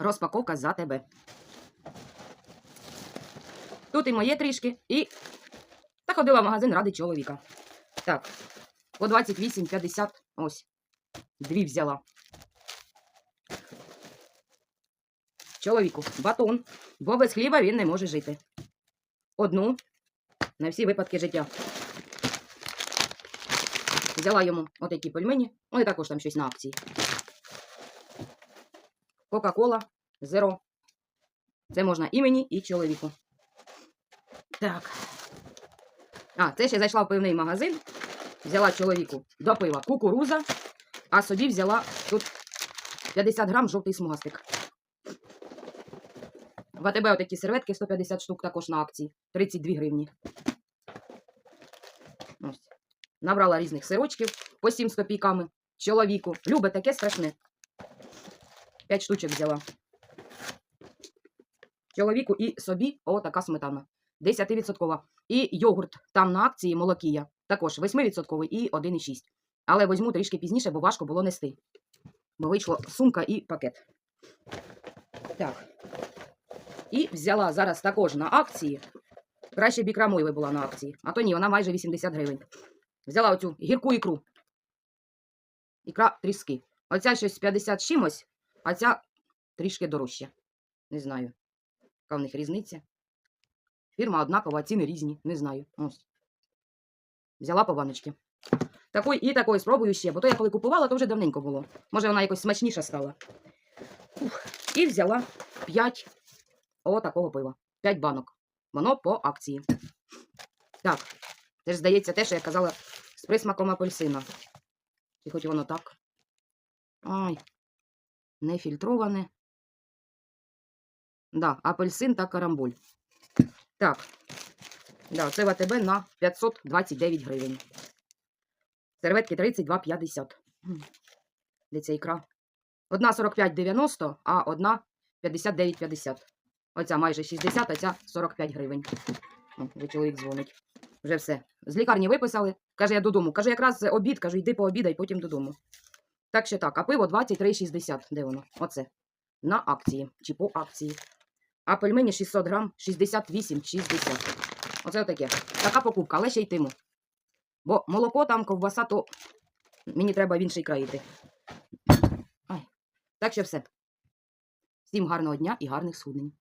розпаковка за тебе. Тут і моє трішки, і та ходила в магазин ради чоловіка. Так, по 28,50 ось. Дві взяла. Чоловіку, батон, бо без хліба він не може жити. Одну на всі випадки життя. Взяла йому отакі пельмені, і також там щось на акції. Кока-кола, зеро. Це можна і мені, і чоловіку. Так. А, це ще зайшла в пивний магазин. Взяла чоловіку до пива кукуруза, а собі взяла тут 50 грам жовтий смугастик. В АТБ отакі серветки 150 штук також на акції. 32 гривні. Ось. Набрала різних сирочків по 7 з копійками. Чоловіку. Любить таке страшне. 5 штучок взяла. Чоловіку і собі отака сметана. 10%. І йогурт там на акції молокія. Також 8% і 1,6. Але візьму трішки пізніше, бо важко було нести. Бо вийшло сумка і пакет. Так. І взяла зараз також на акції. Краще б ікра була на акції. А то ні, вона майже 80 гривень. Взяла оцю гірку ікру. Ікра тріски. Оця щось 50 чимось, а ця трішки дорожча. Не знаю, яка в них різниця. Фірма однакова, ціни різні, не знаю. Ось. Взяла по баночки. Такої і такої спробую ще, бо то я коли купувала, то вже давненько було. Може, вона якось смачніша стала. Ух. І взяла 5 о такого пива. 5 банок. Воно по акції. Так. Це ж здається те, що я казала з присмаком апельсина. Чи хоч воно так. Ай. Не фільтроване. Да, апельсин та карамбуль. Так. Да, це в АТБ на 529 гривень. Серветки 32,50. М. Де ця ікра? Одна 45,90, а одна 59,50. Оця майже 60, а ця 45 гривень. О, вже чоловік дзвонить. Вже все. З лікарні виписали. Каже, я додому. Каже, якраз обід, кажу, йди пообідай, потім додому. Так що так, а пиво 23,60. Де воно? Оце. На акції. Чи по акції. А пельмені 600 грам 68,60. Оце отаке. Така покупка, але ще йтиму. Бо молоко там, ковбаса, то мені треба в інший край йти. Ай. Так що все. Всім гарного дня і гарних схуднень.